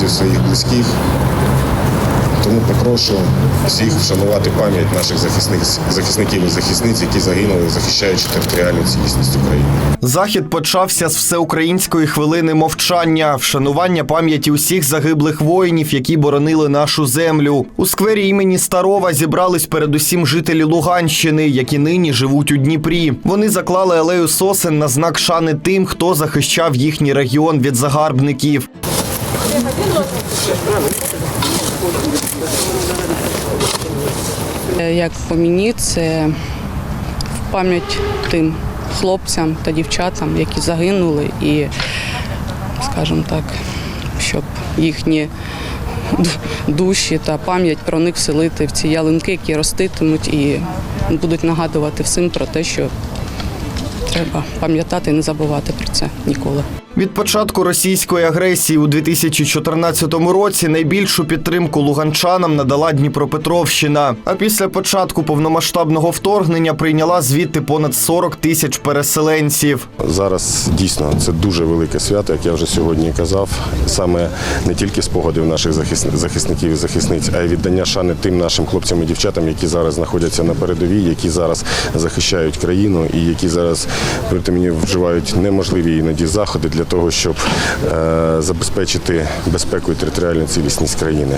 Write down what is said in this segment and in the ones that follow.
друзів, своїх близьких. Тому попрошу всіх вшанувати пам'ять наших захисниць, захисників і захисниць, які загинули, захищаючи територіальну цілісність України. Захід почався з всеукраїнської хвилини мовчання, вшанування пам'яті усіх загиблих воїнів, які боронили нашу землю. У сквері імені Старова зібрались передусім жителі Луганщини, які нині живуть у Дніпрі. Вони заклали алею сосен на знак шани тим, хто захищав їхній регіон від загарбників. Е, Як по мені, це в пам'ять тим хлопцям та дівчатам, які загинули, і, скажімо так, щоб їхні душі та пам'ять про них вселити в ці ялинки, які роститимуть і будуть нагадувати всім про те, що треба пам'ятати і не забувати про це ніколи. Від початку російської агресії у 2014 році найбільшу підтримку луганчанам надала Дніпропетровщина. А після початку повномасштабного вторгнення прийняла звідти понад 40 тисяч переселенців. Зараз дійсно це дуже велике свято, як я вже сьогодні казав. Саме не тільки спогадів наших захисни- захисників і захисниць, а й віддання шани тим нашим хлопцям і дівчатам, які зараз знаходяться на передовій, які зараз захищають країну і які зараз повірте мені вживають неможливі іноді заходи для того, щоб е, забезпечити безпеку і територіальну цілісність країни.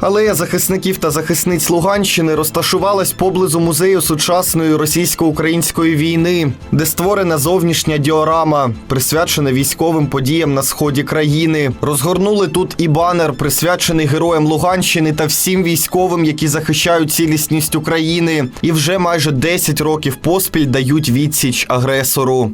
Алея захисників та захисниць Луганщини розташувалась поблизу музею сучасної російсько-української війни, де створена зовнішня діорама, присвячена військовим подіям на сході країни. Розгорнули тут і банер, присвячений героям Луганщини та всім військовим, які захищають цілісність України, і вже майже 10 років поспіль дають відсіч агресору.